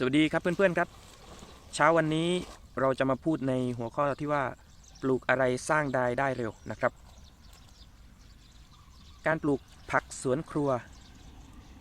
สวัสดีครับเพื่อนๆครับ เช้าวันนี้เราจะมาพูดในหัวข้อที่ว่า ปลูกอะไรสร้างรายได้เร็วนะครับ การปลูกผักสวนครัว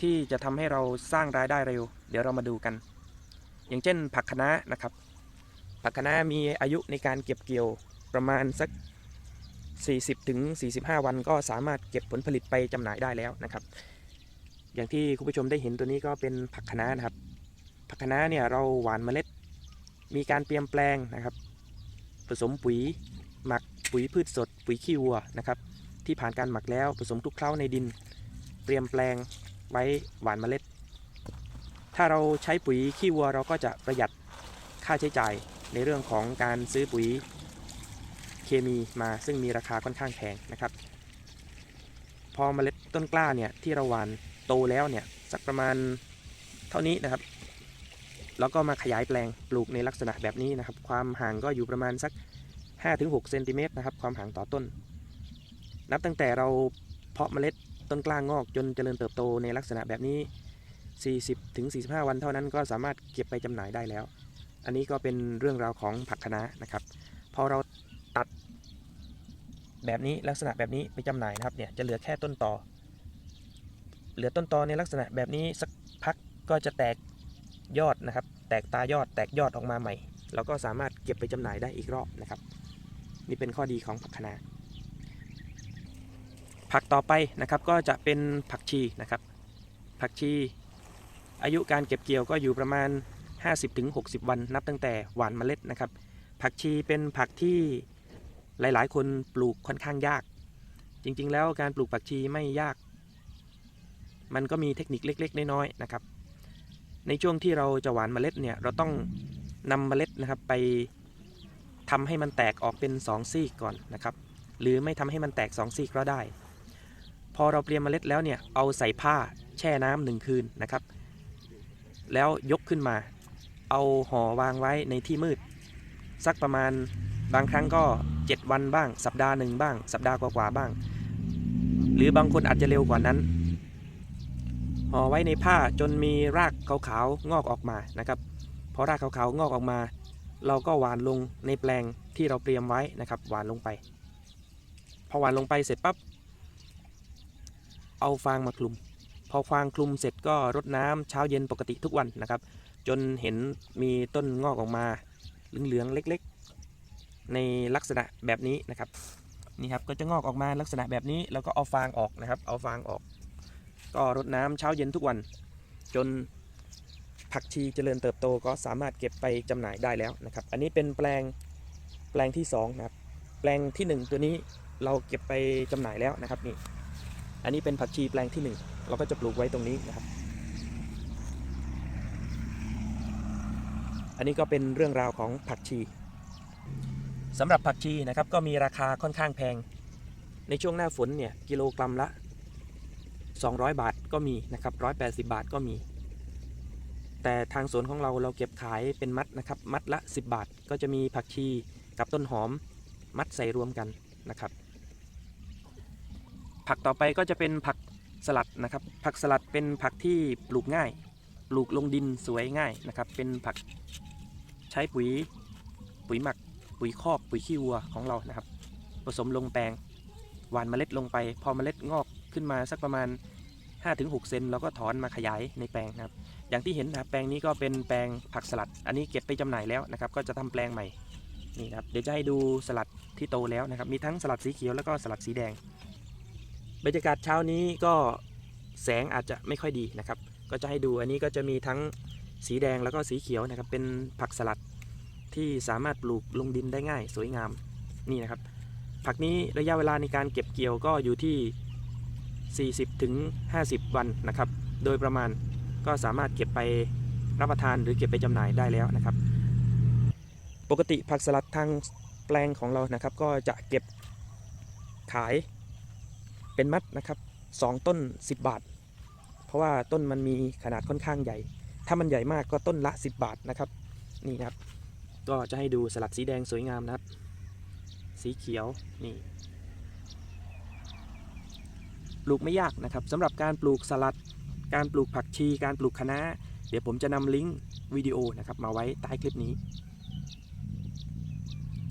ที่จะทำให้เราสร้างรายได้เร็ว เดี๋ยวเรามาดูกัน อย่างเช่น ผักคะน้านะครับ ผักคะน้ามีอายุในการเก็บเกี่ยวประมาณสัก 40ถึง45 วันก็สามารถเก็บผลผลิตไปจำหน่ายได้แล้วนะครับ อย่างที่คุณผู้ชมได้เห็นตัวนี้ก็เป็นผักคะน้านะครับ ผักคะน้าเนี่ยเราหว่านเมล็ด มีการเตรียมแปลงนะครับ ผสมปุ๋ยหมักปุ๋ยพืชสด ปุ๋ยขี้วัวนะครับ ที่ผ่านการหมักแล้วผสมทุกเคล้าในดิน เตรียมแปลงไว้หว่านเมล็ด ถ้าเราใช้ปุ๋ยขี้วัวเราก็จะประหยัดค่าใช้จ่ายในเรื่องของการซื้อปุ๋ยเคมีมาซึ่งมีราคาค่อนข้างแพงนะครับ พอเมล็ดต้นกล้าเนี่ยที่เราหว่านโตแล้วเนี่ยสักประมาณเท่านี้นะครับ แล้วก็มาขยายแปลงปลูกในลักษณะแบบนี้นะครับ ความห่างก็อยู่ประมาณสัก 5-6เซนติเมตรนะครับความห่างต่อต้น นับตั้งแต่เราเพาะเมล็ดต้นกล้างงอกจนเจริญเติบโตในลักษณะแบบนี้ 40-45 วันเท่านั้นก็สามารถเก็บไปจำหน่ายได้แล้ว อันนี้ก็เป็นเรื่องราวของผักคะน้านะครับ พอเราตัดแบบนี้ลักษณะแบบนี้ไปจำหน่ายนะครับเนี่ยจะเหลือแค่ต้นตอเหลือต้นตอในลักษณะแบบนี้สักพักก็จะแตก ยอดนะครับ แตกตายอดแตกยอดออกมาใหม่เราก็สามารถเก็บไปจำหน่ายได้อีกรอบนะครับ นี่เป็นข้อดีของผักคะน้าผักต่อไปนะครับก็จะเป็นผักชีนะครับ ผักชี อายุการเก็บเกี่ยวก็อยู่ประมาณ 50-60 วันนับตั้งแต่หว่านเมล็ดนะครับ ผักชีเป็นผักที่หลายๆ คนปลูกค่อนข้างยาก จริงๆ แล้วการปลูกผักชีไม่ยาก มันก็มีเทคนิคเล็ก ๆ น้อยๆนะครับ ในช่วงที่เราจะหวานเมล็ดเนี่ยเราต้องนำเมล็ดนะครับไปทำให้มันแตกออกเป็น 2 ซีกก่อนนะครับ หรือไม่ทำให้มันแตก 2 ซีกก็ได้ พอเราเตรียมเมล็ดแล้วเนี่ยเอาใส่ผ้าแช่น้ำหนึ่งคืนนะครับ แล้วยกขึ้นมา เอาห่อวางไว้ในที่มืด สักประมาณบางครั้งก็ 7 วันบ้าง สัปดาห์หนึ่งบ้าง สัปดาห์กว่าๆบ้าง หรือบางคนอาจจะเร็วกว่านั้น ห่อไว้ในผ้าจนมีรากขาวๆงอกออกมานะครับพอรากขาวๆงอกออกมา เราก็หวานลงในแปลงที่เราเตรียมไว้นะครับหวานลงไป พอหวานลงไปเสร็จปั๊บเอาฟางมาคลุม พอฟางคลุมเสร็จก็รดน้ำเช้าเย็นปกติทุกวันนะครับ จนเห็นมีต้นงอกออกมาเหลืองๆเล็กๆ ในลักษณะแบบนี้นะครับนี่ครับก็จะงอกออกมาลักษณะแบบนี้แล้วก็เอาฟางออกนะครับ เอาฟางออก ก็รดน้ำเช้าเย็นทุกวัน จนผักชีเจริญเติบโตก็สามารถเก็บไปจำหน่ายได้แล้วนะครับ อันนี้เป็นแปลงแปลงที่2นะครับแปลงที่ 1 ตัวนี้เราเก็บไปจำหน่ายแล้วนะครับนี่อันนี้เป็นผักชีแปลงที่ 1 เราก็จะปลูกไว้ตรงนี้นะครับ อันนี้ก็เป็นเรื่องราวของผักชีสำหรับผักชีนะครับก็มีราคาค่อนข้างแพง ในช่วงหน้าฝนเนี่ยกิโลกรัมละ 200 บาทก็มีนะครับ180 บาทก็มี แต่ทางสวนของเราเราเก็บขายเป็นมัดนะครับ มัดละ 10 บาท ก็จะมีผักชีกับต้นหอมมัดใส่รวมกันนะครับ ผักต่อไปก็จะเป็นผักสลัดนะครับ ผักสลัดเป็นผักที่ปลูกง่าย ปลูกลงดินสวยง่ายนะครับ เป็นผักใช้ปุ๋ยปุ๋ยหมัก ปุ๋ยคอกปุ๋ยขี้วัวของเรานะครับ ผสมลงแปลงหว่านเมล็ดลงไป พอเมล็ดงอก ขึ้นมาสักประมาณ 5-6 เซนเราก็ถอนมาขยายในแปลงนะครับ อย่างที่เห็นนะครับแปลงนี้ก็เป็นแปลงผักสลัด อันนี้เก็บไปจำหน่ายแล้วนะครับ ก็จะทำแปลงใหม่นี่ครับเดี๋ยวจะให้ดูสลัดที่โตแล้วนะครับ มีทั้งสลัดสีเขียวแล้วก็สลัดสีแดง บรรยากาศเช้านี้ก็แสงอาจจะไม่ค่อยดีนะครับ ก็จะให้ดูอันนี้ก็จะมีทั้งสีแดงแล้วก็สีเขียวนะครับ เป็นผักสลัดที่สามารถปลูกลงดินได้ง่าย สวยงามนี่นะครับ ผักนี้ระยะเวลาในการเก็บเกี่ยวก็อยู่ที่ 40ถึง50วันนะครับ โดยประมาณก็สามารถเก็บไปรับประทานหรือเก็บไปจำหน่ายได้แล้วนะครับ ปกติผักสลัดทางแปลงของเรานะครับ ก็จะเก็บขายเป็นมัดนะครับ2ต้น 10 บาท เพราะว่าต้นมันมีขนาดค่อนข้างใหญ่ ถ้ามันใหญ่มากก็ต้นละ 10 บาทนะครับ นี่นะครับ ก็จะให้ดูสลัดสีแดงสวยงามนะครับ สีเขียวนี่ ปลูกไม่ยากนะครับสำหรับการปลูกสลัด การปลูกผักชี การปลูกคะน้า เดี๋ยวผมจะนำลิงก์วิดีโอนะครับมาไว้ใต้คลิปนี้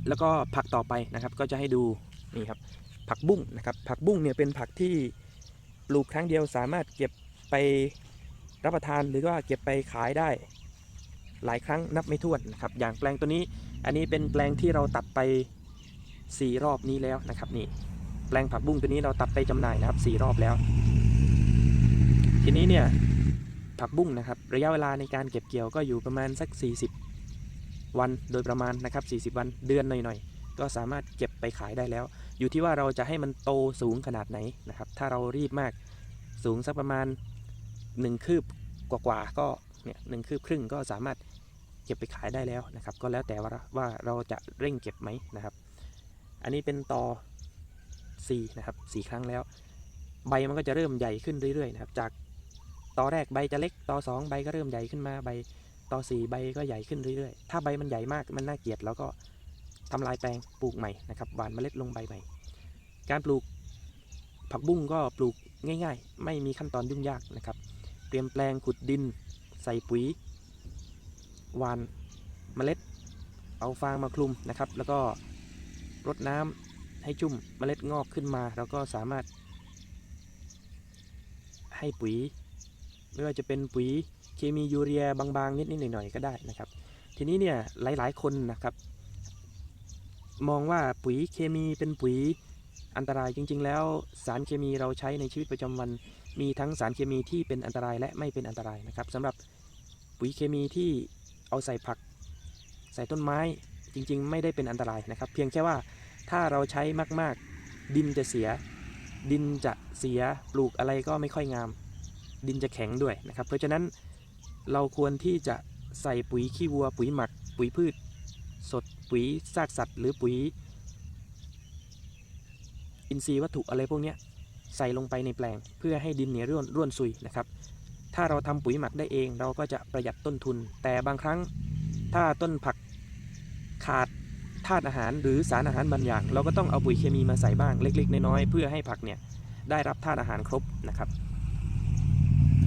แล้วก็ผักต่อไปนะครับก็จะให้ดูนี่ครับผักบุ้งนะครับผักบุ้งเนี่ยเป็นผักที่ปลูกครั้งเดียวสามารถเก็บไปรับประทานหรือว่าเก็บไปขายได้ หลายครั้งนับไม่ถ้วนนะครับอย่างแปลงตัวนี้ อันนี้เป็นแปลงที่เราตัดไป 4 รอบนี้แล้วนะครับนี่ ปลงผักบุ้งตัวนี้เราตัดไปจำหน่ายนะครับ4รอบแล้ว ทีนี้เนี่ยผักบุ้งนะครับ ระยะเวลาในการเก็บเกี่ยวก็อยู่ประมาณสัก 40 วันโดยประมาณนะครับ 40 วันเดือนหน่อยๆ ก็สามารถเก็บไปขายได้แล้ว อยู่ที่ว่าเราจะให้มันโตสูงขนาดไหนนะครับ ถ้าเรารีบมากสูงสักประมาณ 1 คืบกว่าๆก็เนี่ยหนึ่งคืบครึ่งก็สามารถเก็บไปขายได้แล้วนะครับ ก็แล้วแต่ว่าว่าเราจะเร่งเก็บไหมนะครับ อันนี้เป็นตอ 4นะครับ4ครั้งแล้ว ใบมันก็จะเริ่มใหญ่ขึ้นเรื่อยๆนะครับ จากตอแรกใบจะเล็กตอ2ใบก็เริ่มใหญ่ขึ้นมาใบตอ4ใบก็ใหญ่ขึ้นเรื่อยๆ ถ้าใบมันใหญ่มากมันน่าเกลียดแล้วก็ทำลายแปลงปลูกใหม่นะครับหว่านเมล็ดลงใบใหม่ การปลูกผักบุ้งก็ปลูกง่าย ๆ ไม่มีขั้นตอนยุ่งยากนะครับ เตรียมแปลงขุดดิน ใส่ปุ๋ยหว่านเมล็ด เอาฟางมาคลุมนะครับ แล้วก็รดน้ำ ให้ชุ่มเมล็ดงอกขึ้นมาเราก็สามารถ ให้ปุ๋ย ไม่ว่าจะเป็นปุ๋ยเคมียูเรียบางๆ นิดๆหน่อยๆก็ได้นะครับ ทีนี้เนี่ยหลายๆคนนะครับ มองว่าปุ๋ยเคมีเป็นปุ๋ยอันตรายจริง ๆ แล้วสารเคมีเราใช้ในชีวิตประจำวัน มีทั้งสารเคมีที่เป็นอันตรายและไม่เป็นอันตรายนะครับสำหรับปุ๋ยเคมีที่เอาใส่ผัก ใส่ต้นไม้จริง ๆ ไม่ได้เป็นอันตรายนะครับ เพียงแค่ว่า ถ้าเราใช้มาก ๆ ดินจะเสีย ดินจะเสียปลูกอะไรก็ไม่ค่อยงาม ดินจะแข็งด้วยนะครับ เพราะฉะนั้นเราควรที่จะใส่ปุ๋ยขี้วัว ปุ๋ยหมัก ปุ๋ยพืช สดปุ๋ยซากสัตว์ หรือปุ๋ย อินทรีย์วัตถุอะไรพวกนี้ใส่ลงไปในแปลง เพื่อให้ดินเนี่ยร่วนร่วนซุยนะครับ ถ้าเราทำปุ๋ยหมักได้เอง เราก็จะประหยัดต้นทุน แต่บางครั้งถ้าต้นผักขาด ธาตุอาหารหรือสารอาหารบางอย่าง เราก็ต้องเอาปุ๋ยเคมีมาใส่บ้างเล็ก ๆ น้อยๆเพื่อให้ผักเนี่ยได้รับธาตุอาหารครบนะครับ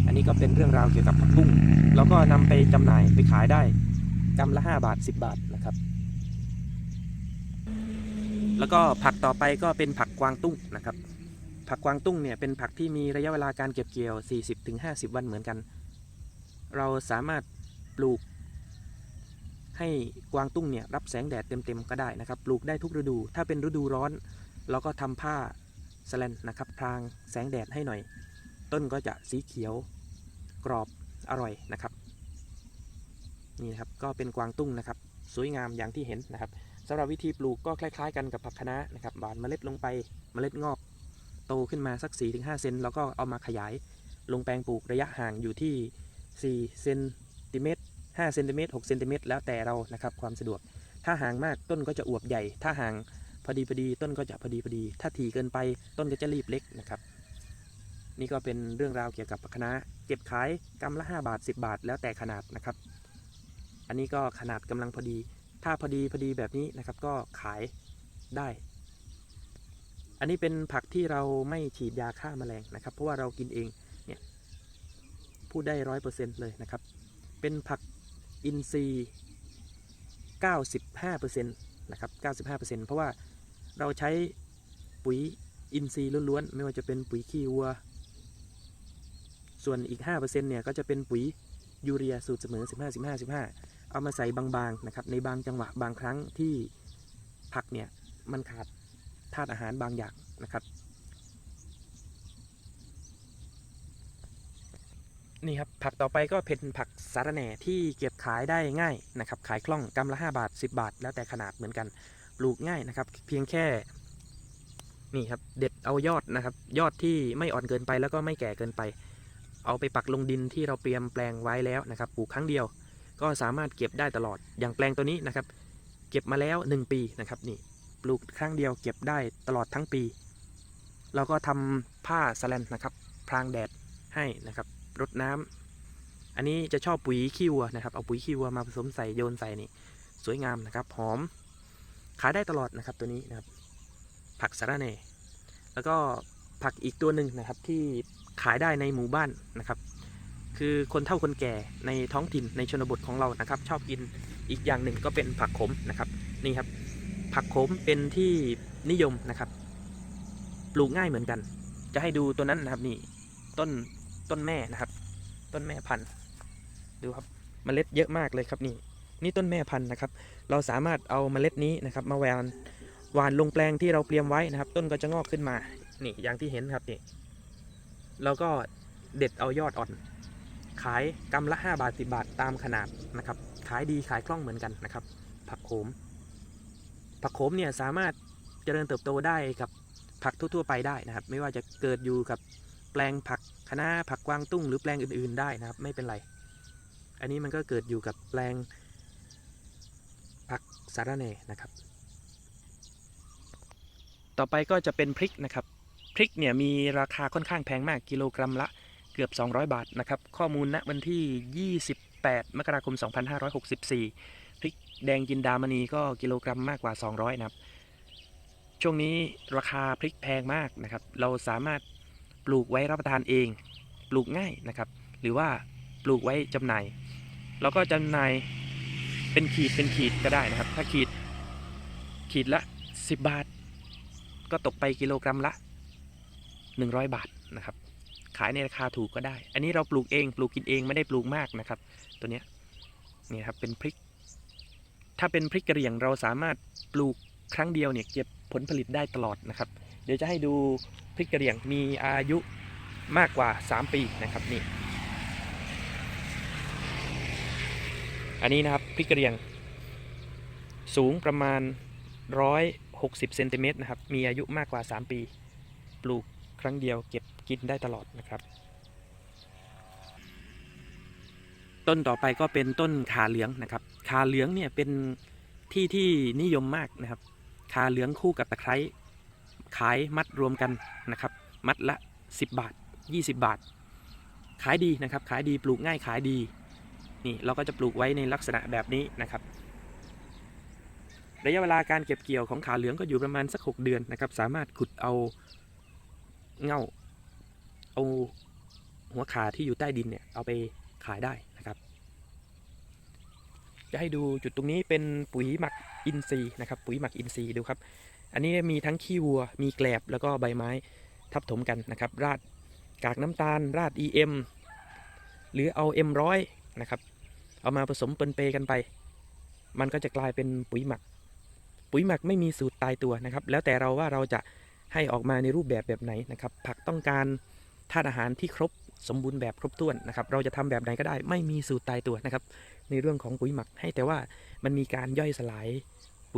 อันนี้ก็เป็นเรื่องราวเกี่ยวกับผักบุ้งเราก็นำไปจำหน่ายไปขายได้กำละ 5 บาท 10 บาทนะครับ แล้วก็ผักต่อไปก็เป็นผักกวางตุ้งนะครับ ผักกวางตุ้งเนี่ยเป็นผักที่มีระยะเวลาการเก็บเกี่ยว 40-50 วันเหมือนกัน เราสามารถปลูก ให้กวางตุ้งเนี่ยรับแสงแดดเต็มๆก็ได้นะครับ ปลูกได้ทุกฤดู ถ้าเป็นฤดูร้อน เราก็ทำผ้าสแลนนะครับพรางแสงแดดให้หน่อย ต้นก็จะสีเขียวกรอบอร่อยนะครับนี่นะครับก็เป็นกวางตุ้งนะครับ สวยงามอย่างที่เห็นนะครับสำหรับวิธีปลูกก็คล้าย ๆ กันกับผักคะน้านะครับบานเมล็ดลงไปเมล็ดงอก โตขึ้นมาสัก 4-5 เซนแล้วก็เอามาขยาย ลงแปลงปลูกระยะห่างอยู่ที่ 4 เซนติเมตร 5เซนติเมตร6เซนติเมตรแล้วแต่เรานะครับความสะดวก ถ้าห่างมากต้นก็จะอวบใหญ่ ถ้าห่างพอดีพอดีต้นก็จะพอดีพอดี ถ้าถี่เกินไปต้นก็จะรีบเล็กนะครับ นี่ก็เป็นเรื่องราวเกี่ยวกับผักคะเก็บขายกำละ 5 บาท 10 บาท แล้วแต่ขนาดนะครับ อันนี้ก็ขนาดกำลังพอดี ถ้าพอดีพอดีแบบนี้นะครับก็ขายได้ อันนี้เป็นผักที่เราไม่ฉีดยาฆ่าแมลงนะครับ เพราะว่าเรากินเองเนี่ยพูดได้ร้อยเปอร์เซ็นต์เลยนะครับ เป็นผัก อินทรีย์95%นะครับ95%เพราะว่าเราใช้ปุ๋ยอินทรีย์ล้วนๆ ไม่ว่าจะเป็นปุ๋ยขี้วัว ส่วนอีก 5%เนี่ยก็จะเป็นปุ๋ยยูเรียสูตรเสมอ 15 15 15 เอามาใส่บางๆนะครับในบางจังหวะบางครั้งที่ผักเนี่ยมันขาดธาตุอาหารบางอย่างนะครับ นี่ครับผักต่อไปก็เป็นผักสาระแหน่ที่เก็บขายได้ง่ายนะครับ ขายคล่องกำละ 5 บาท 10 บาท แล้วแต่ขนาดเหมือนกันปลูกง่ายนะครับ เพียงแค่นี่ครับเด็ดเอายอดนะครับ ยอดที่ไม่อ่อนเกินไปแล้วก็ไม่แก่เกินไป เอาไปปักลงดินที่เราเตรียมแปลงไว้แล้วนะครับปลูกครั้งเดียว ก็สามารถเก็บได้ตลอดอย่างแปลงตัวนี้นะครับ เก็บมาแล้ว 1 ปีนะครับนี่ปลูกครั้งเดียวเก็บได้ตลอดทั้งปีเราก็ทำผ้าสแลนนะครับพรางแดดให้นะครับ รดน้ำอันนี้จะชอบปุ๋ยขี้วัวนะครับ เอาปุ๋ยขี้วัวมาผสมใส่โยนใส่นี่สวยงามนะครับ หอม ขายได้ตลอดนะครับตัวนี้นะครับ ผักสะระแหน่แล้วก็ผักอีกตัวหนึ่งนะครับที่ขายได้ในหมู่บ้านนะครับ คือคนเฒ่าคนแก่ในท้องถิ่นในชนบทของเรานะครับ ชอบกินอีกอย่างหนึ่งก็เป็นผักขมนะครับนี่ครับ ผักขมเป็นที่นิยมนะครับปลูกง่ายเหมือนกัน จะให้ดูตัวนั้นนะครับนี่ต้นต้นแม่นะครับ ต้นแม่พันธุ์ดูครับเมล็ดเยอะมากเลยครับนี่นี่ต้นแม่พันธุ์นะครับ เราสามารถเอาเมล็ดนี้นะครับ มาแหวนหวานลงแปลงที่เราเตรียมไว้นะครับ ต้นก็จะงอกขึ้นมานี่อย่างที่เห็นครับนี่แล้วก็เด็ดเอายอดอ่อน ขายกำละ 5 บาท 10 บาทตามขนาดนะครับ ขายดีขายคล่องเหมือนกันนะครับ ผักโขม ผักโขมเนี่ยสามารถเจริญเติบโตได้กับผักทั่วๆไปได้นะครับ ไม่ว่าจะเกิดอยู่กับแปลงผัก คณะผักกวางตุ้งหรือแปลงอื่นๆได้นะครับ ไม่เป็นไร อันนี้มันก็เกิดอยู่กับแปลงผักสาระแหน่นะครับ ต่อไปก็จะเป็นพริกนะครับ พริกเนี่ยมีราคาค่อนข้างแพงมากกิโลกรัมละเกือบ 200 บาทนะครับ ข้อมูลณวันที่ 28 มกราคม 2564 พริกแดงจินดามณีก็กิโลกรัมมากกว่า 200 นะครับ ช่วงนี้ราคาพริกแพงมากนะครับ เราสามารถ ปลูกไว้รับประทานเอง ปลูกง่ายนะครับ หรือว่าปลูกไว้จำหน่ายเราก็จำหน่ายเป็นขีดเป็นขีดก็ได้นะครับ ถ้าขีดขีดละ 10 บาท ก็ตกไปกิโลกรัมละ 100 บาทนะครับ ขายในราคาถูกก็ได้ อันนี้เราปลูกเอง ปลูกกินเองไม่ได้ปลูกมากนะครับ ตัวเนี้ยนี่ครับเป็นพริก ถ้าเป็นพริกกระเหรี่ยงเราสามารถปลูกครั้งเดียวเนี่ยเก็บผลผลิตได้ตลอดนะครับ เดี๋ยวจะให้ดูพริกกระเหรี่ยงมีอายุมากกว่า 3 ปีนะครับนี่ อันนี้นะครับพริกกระเหรี่ยง สูงประมาณ 160เซนติเมตรนะครับ มีอายุมากกว่า 3 ปี ปลูกครั้งเดียวเก็บกินได้ตลอดนะครับ ต้นต่อไปก็เป็นต้นขาเหลืองนะครับ ขาเหลืองเนี่ยเป็นที่ที่นิยมมากนะครับ ขาเหลืองคู่กับตะไคร้ ขายมัดรวมกันนะครับ มัดละ 10 บาท 20 บาท ขายดีนะครับ ขายดีปลูกง่ายขายดี นี่เราก็จะปลูกไว้ในลักษณะแบบนี้นะครับ ระยะเวลาการเก็บเกี่ยวของขาเหลืองก็อยู่ประมาณสัก 6 เดือนนะครับ สามารถขุดเอาเง่า เอาหัวขาที่อยู่ใต้ดินเนี่ยเอาไปขายได้นะครับ จะให้ดูจุดตรงนี้เป็นปุ๋ยหมักอินทรีย์นะครับ ปุ๋ยหมักอินทรีย์ดูครับ อันนี้มีทั้งขี้วัว มีแกลบแล้วก็ใบไม้ทับถมกันนะครับ ราดกากน้ำตาล ราด EM หรือเอา M100 นะครับ เอามาผสมปนเปกันไป มันก็จะกลายเป็นปุ๋ยหมัก ปุ๋ยหมักไม่มีสูตรตายตัวนะครับ แล้วแต่เราว่าเราจะให้ออกมาในรูปแบบแบบไหนนะครับ ผักต้องการธาตุอาหารที่ครบสมบูรณ์แบบครบถ้วนนะครับ เราจะทำแบบไหนก็ได้ ไม่มีสูตรตายตัวนะครับ ในเรื่องของปุ๋ยหมักให้แต่ว่ามันมีการย่อยสลาย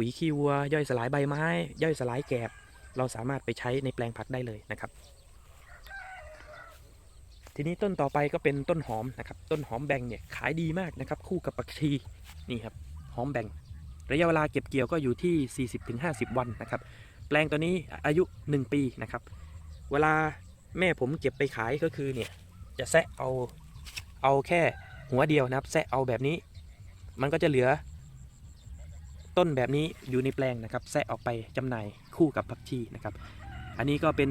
ปุ๋ยขี้วัว ย่อยสลายใบไม้ ย่อยสลายแกบ เราสามารถไปใช้ในแปลงผักได้เลยนะครับ ทีนี้ต้นต่อไปก็เป็นต้นหอมนะครับ ต้นหอมแบงเนี่ยขายดีมากนะครับ คู่กับผักชีนี่ครับหอมแบงระยะเวลาเก็บเกี่ยวก็อยู่ที่ 40-50 วันนะครับ แปลงตัวนี้อายุ 1 ปีนะครับ เวลาแม่ผมเก็บไปขายก็คือเนี่ยจะแซะเอาเอาแค่หัวเดียวนะครับแซะเอาแบบนี้ มันก็จะเหลือ ต้นแบบนี้อยู่ในแปลงนะครับแซะออกไปจำหน่ายคู่กับผักชีนะครับ อันนี้ก็เป็น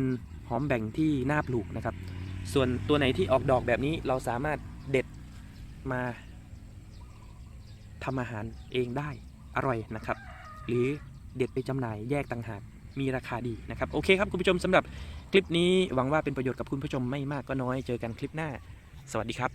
หอมแบ่งที่น่าปลูกนะครับ ส่วนตัวไหนที่ออกดอกแบบนี้เราสามารถเด็ดมาทำอาหารเองได้อร่อยนะครับ หรือเด็ดไปจำหน่ายแยกต่างหากมีราคาดีนะครับโอเคครับคุณผู้ชมสำหรับคลิปนี้หวังว่าเป็นประโยชน์กับคุณผู้ชมไม่มากก็น้อยเจอกันคลิปหน้า สวัสดีครับ